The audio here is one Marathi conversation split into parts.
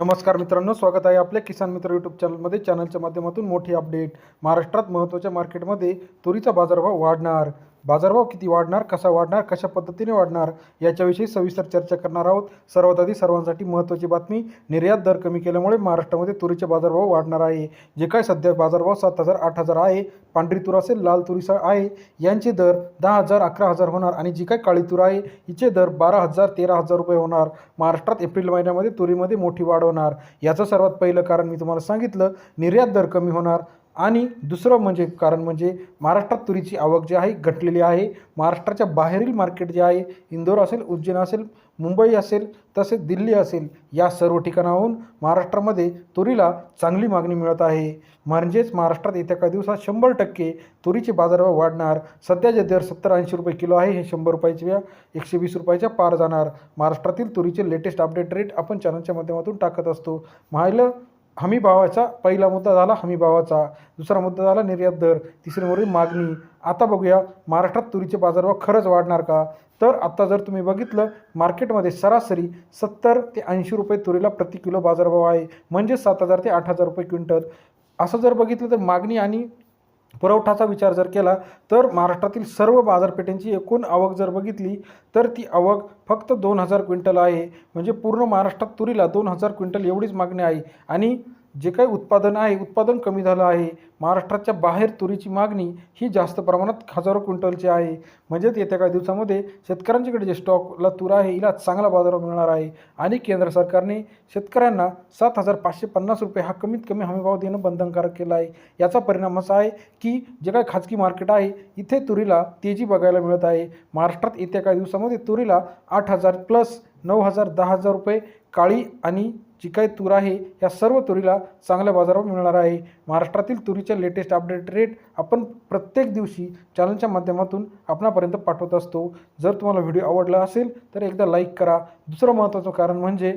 नमस्कार मित्रांनो स्वागत आहे आपल्या किसान मित्र यूट्यूब चॅनलमध्ये चॅनलच्या माध्यमातून मोठी अपडेट महाराष्ट्रात महत्त्वाच्या मार्केटमध्ये तुरीचा बाजारभाव वाढणार. बाजारभाव किती वाढणार कसा वाढणार कशा पद्धतीने वाढणार याच्याविषयी सविस्तर चर्चा करणार आहोत. सर्वात आधी सर्वांसाठी महत्त्वाची बातमी निर्यात दर कमी केल्यामुळे महाराष्ट्रामध्ये तुरीचे बाजारभाव वाढणार आहे. जे काय सध्या बाजारभाव सात हजार आठ हजार आहे पांढरी तूर असेल लाल तुरीचा आहे यांचे दर दहा हजार अकरा हजार होणार आणि जी काय काळी तूर आहे हिचे दर बारा हजार तेरा हजार रुपये होणार. महाराष्ट्रात एप्रिल महिन्यामध्ये तुरीमध्ये मोठी वाढ होणार. याचं सर्वात पहिलं कारण मी तुम्हाला सांगितलं निर्यात दर कमी होणार. आणि दुसरं म्हणजे कारण म्हणजे महाराष्ट्रात तुरीची आवक जी आहे घटलेली आहे. महाराष्ट्राच्या बाहेरील मार्केट जे आहे इंदोर असेल उज्जैन असेल मुंबई असेल तसेच दिल्ली असेल या सर्व ठिकाणाहून महाराष्ट्रामध्ये तुरीला चांगली मागणी मिळत आहे. म्हणजेच महाराष्ट्रात येत्या काही दिवसात शंभर टक्के तुरीचे बाजारभाव वाढणार. सध्याचे दर सत्तर ऐंशी रुपये किलो आहे हे शंभर रुपयाच्या एकशे वीस रुपयाच्या पार जाणार. महाराष्ट्रातील तुरीचे लेटेस्ट अपडेट रेट आपण चॅनलच्या माध्यमातून टाकत असतो. माहिलं हमी भावाचा पहिला मुद्दा झाला हमी भावाचा दुसरा मुद्दा झाला निर्यात दर तिसरीवरील मागणी. आता बघूया महाराष्ट्रात तुरीचे बाजारभाव खरंच वाढणार का? तर आत्ता जर तुम्ही बघितलं मार्केटमध्ये सरासरी सत्तर ते ऐंशी रुपये तुरीला प्रति किलो बाजारभाव आहे. म्हणजे सात हजार ते आठ हजार रुपये क्विंटल. असं जर बघितलं तर मागणी आणि पुरवठाचा विचार जर केला तर महाराष्ट्रातील सर्व बाजारपेठांची एकूण आवक जर बघितली तर ती आवक फक्त दोन हजार क्विंटल आहे. म्हणजे पूर्ण महाराष्ट्रात तुरीला दोन हजार क्विंटल एवढीच मागणी आहे. आणि जे काही उत्पादन आहे उत्पादन कमी झालं आहे. महाराष्ट्राच्या बाहेर तुरीची मागणी ही जास्त प्रमाणात हजारो क्विंटलची आहे. म्हणजेच येत्या काही दिवसामध्ये शेतकऱ्यांच्याकडे जे स्टॉकला तूर आहे हिला चांगला बाजार मिळणार आहे. आणि केंद्र सरकारने शेतकऱ्यांना सात हजार पाचशे पन्नास रुपये हा कमीत कमी हमीभाव देणं बंधनकारक केला आहे. याचा परिणाम असा आहे की जे काही खाजगी मार्केट आहे इथे तुरीला तेजी बघायला मिळत आहे. महाराष्ट्रात येत्या काही दिवसामध्ये तुरीला आठ हजार प्लस नऊ हजार दहा हजार रुपये काळी आणि जी काही तूर आहे या सर्व तुरीला चांगल्या बाजारावर मिळणार आहे. महाराष्ट्रातील तुरीच्या लेटेस्ट अपडेट रेट आपण प्रत्येक दिवशी चॅनलच्या माध्यमातून आपणापर्यंत पाठवत असतो. जर तुम्हाला व्हिडिओ आवडला असेल तर एकदा लाईक करा. दुसरं महत्त्वाचं कारण म्हणजे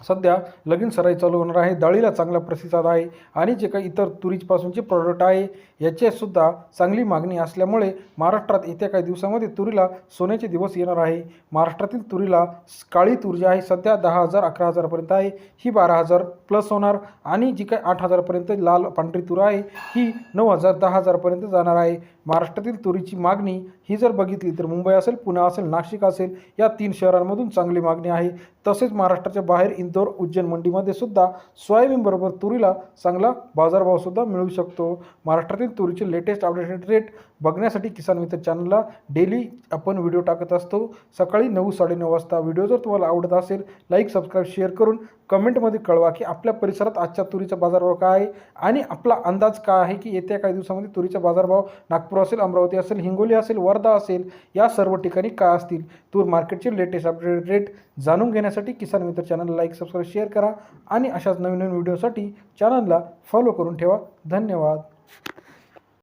सध्या लगीन सराई चालू होणार आहे. डाळीला चांगला प्रतिसाद आहे आणि जे काही इतर तुरीपासूनचे प्रॉडक्ट आहे याचेसुद्धा चांगली मागणी असल्यामुळे महाराष्ट्रात येत्या काही दिवसामध्ये तुरीला सोन्याचे दिवस येणार आहे. महाराष्ट्रातील तुरीला काळी तूर जी आहे सध्या दहा हजार अकरा हजारपर्यंत आहे. ही बारा हजार प्लस होणार आणि जी काही आठ हजारपर्यंत लाल पांढरी तूर आहे ही नऊ हजार दहा हजारपर्यंत जाणार आहे. महाराष्ट्रातील तुरीची मागणी ही जर बघितली तर मुंबई असेल पुणे असेल नाशिक असेल या तीन शहरांमधून चांगली मागणी आहे. तसेच महाराष्ट्राच्या बाहेर इंदोर उज्जैन मंडीमध्ये सुद्धा सोयाबीनबरोबर तुरीला चांगला बाजारभावसुद्धा मिळू शकतो. महाराष्ट्रातील तुरीचे लेटेस्ट अपडेटेड रेट बघण्यासाठी किसान मित्र चॅनलला डेली आपण व्हिडिओ टाकत असतो. सकाळी नऊ साडेनऊ वाजता व्हिडिओ जर तुम्हाला आवडत असेल लाईक सबस्क्राईब शेअर करून कमेंटमध्ये कळवा की आपल्या परिसरात आजच्या तुरीचा बाजारभाव काय आहे आणि आपला अंदाज काय आहे की येत्या काही दिवसामध्ये तुरीचा बाजारभाव नागपूर असेल अमरावती असेल हिंगोली असेल वर्धा असेल या सर्व ठिकाणी काय असतील? तूर मार्केटचे लेटेस्ट अपडेटेड रेट जाणून घेण्यासाठी किसान मित्र चॅनलला लाईक सबस्क्राईब शेअर करा आणि अशाच नवीन नवीन व्हिडिओसाठी चॅनलला फॉलो करून ठेवा. धन्यवाद.